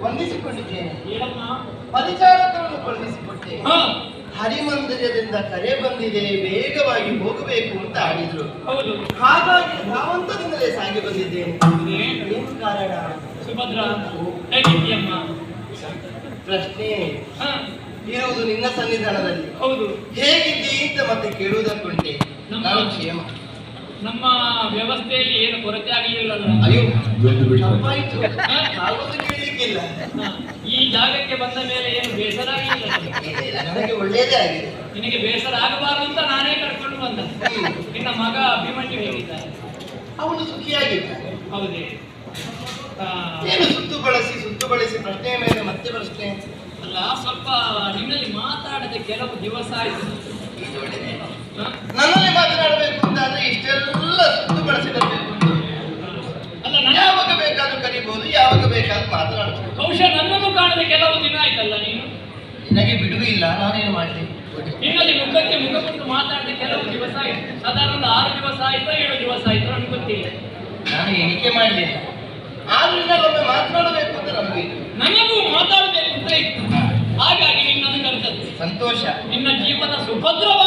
ವಂದಿಸಿಕೊಂಡಿದ್ದೇನೆ ಪರಿಚಾರಕರನ್ನು ಕಳುಹಿಸಿಕೊಟ್ಟೆ ಹರಿಮಂದಿರದಿಂದ ಕರೆ ಬಂದಿದೆ ವೇಗವಾಗಿ ಹೋಗಬೇಕು ಅಂತ ಆಡಿದ್ರು. ಹಾಗಾಗಿ ಧಾವಂತದಿಂದಲೇ ಸಾಗಿ ಬಂದಿದ್ದೇನೆ ಏನು ಕಾರಣ? ಸುಭದ್ರ. ಪ್ರಶ್ನೆ. ಹಾ. ಇರುವುದು ನಿನ್ನ ಸನ್ನಿಧಾನದಲ್ಲಿ. ಹೌದು. ಹೇಗಿದ್ದೀ ಅಂತ ಮತ್ತೆ ಕೇಳುವುದಕ್ಕುಂಟೆ ನಮ್ಮ- ನಾನು ಕ್ಷೇಮ. ನಮ್ಮ ವ್ಯವಸ್ಥೆಯಲ್ಲಿ ಏನು ಕೊರತೆ ಆಗಲಿಲ್ಲ ಈ ಜಾಗಕ್ಕೆ ಬಂದ ಮೇಲೆ ಏನು ಬೇಸರ ಆಗಲಿಲ್ಲ ನನಗೆ ಒಳ್ಳೇದೇ ಆಗಿದೆ. ನಿನಗೆ ಬೇಸರ ಆಗಬಾರದು ಅಂತ ನಾನೇ ಕರ್ಕೊಂಡು ಬಂದ. ನಿನ್ನ ಮಗ ಅಭಿಮನ್ಯು ಹೇಗಿದ್ದಾರೆ ಅವನು ಸುಖಿಯಾಗಿದ್ದಾನೆ. ಹೌದೇ. ಏನು ಸುತ್ತು ಬಳಸಿ ಸುತ್ತು ಬಳಸಿ ಪ್ರಶ್ನೆಯ ಮೇಲೆ ಮತ್ತೆ ಪ್ರಶ್ನೆ? ಅಲ್ಲ ಸ್ವಲ್ಪ ನಿಮ್ಮಲ್ಲಿ ಮಾತಾಡದೆ ಕೆಲವು ದಿವಸ ಆಯ್ತು? ನನ್ನಲ್ಲಿ ಮಾತನಾಡಬೇಕು ಅಂತಾದ್ರೆ ಇಷ್ಟೆಲ್ಲ ಸುತ್ತು ಬಳಸಿ ಬರಬೇಕು ಯಾವಾಗ ಬೇಕಾದ್ರೂ ಕರಿಬಹುದು ಯಾವಾಗ ಬೇಕಾದ್ರೂ ಮಾತನಾಡಬಹುದು ಬಹುಶಃ ನನ್ನನ್ನು ಕಾಣದೆ ಕೆಲವು ದಿನ ಆಯ್ತಲ್ಲ ನೀನು? ನನಗೆ ಬಿಡುವು ಇಲ್ಲ ನಾನೇನು ಮಾಡಲಿ? ನಿನ್ನಲ್ಲಿ ಮುಖಕ್ಕೆ ಮುಖ ಕೊಟ್ಟು ಮಾತಾಡದೆ ಕೆಲವು ದಿವಸ ಆಯ್ತು. ಸಾಧಾರಣ ಆರು ದಿವಸ ಆಯ್ತು ಏಳು ದಿವಸ ಆಯ್ತು ನನಗೆ ಗೊತ್ತಿಲ್ಲ. ನಾನು ಎಣಿಕೆ ಮಾಡಲಿಲ್ಲ. ಆದ್ರೂ ಇನ್ನೊಮ್ಮೆ ಮಾತನಾಡಬೇಕು ಅಂತ ನಮಗೆ ನನಗೂ ಮಾತಾಡಬೇಕು ಅಂತ ಇತ್ತು ಹಾಗಾಗಿ ನಿನ್ನನ್ನು ಕರೆದದ್ದು ಸಂತೋಷ. ನಿನ್ನ ಜೀವನ ಸುಭದ್ರವಾಗಿರಬೇಕು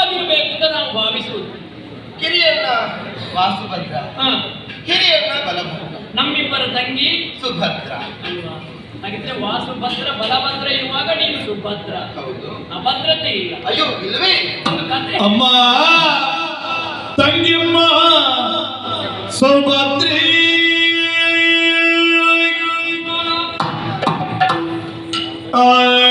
ವಾಸುಭದ್ರ. ಹಿರಿಯರ ಹಿರಿಯಣ್ಣ ಬಲಭದ್ರ ನಮ್ಮಿಬ್ಬರ ತಂಗಿ ಸುಭದ್ರ. ಅಲ್ವಾ? ಹಾಗಿದ್ರೆ ವಾಸುಭದ್ರ ಬಲಭದ್ರ ಇರುವಾಗ ನೀನು ಸುಭದ್ರ. ಹೌದು. ಅಭದ್ರತೆ ಇಲ್ಲ. ಅಯ್ಯೋ ಇಲ್ಲವೇ? ಒಂದು ಅಮ್ಮ! ತಂಗಿಯಮ್ಮ! ಸುಭದ್ರಿ! ಅಮ್ಮ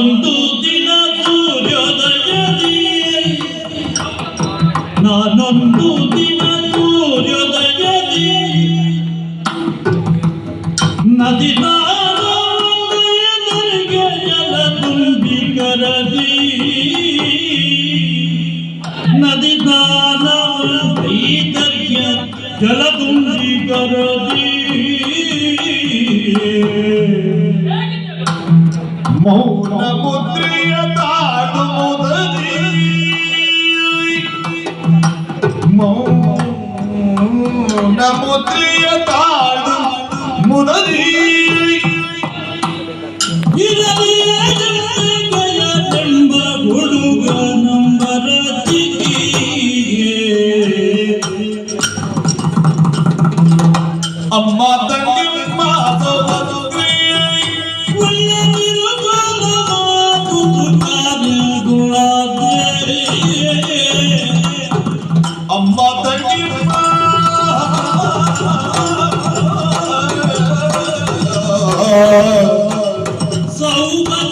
ನಾನೊಂದು ದಿನ ಸೂರ್ಯೋದಯದಿ ನಾನೊಂದು ದಿನ ಸೂರ್ಯೋದಯದಿ ನದಿ ನಾದರಿಗೆ ಜಲ ತುಂಬಿ ಕರದಿ ನದಿ ದಾನ ಜಲ ತುಂಬಿ ಕರದಿ ಹೇಗಿದ್ದೇವೆ? ಮೌನ ಮುದ್ರೆಯ ತಾಳು ಮುದರಿ. ಮೌನ ಮುದ್ರೆಯ ಸೌಭದ್ರಿಯ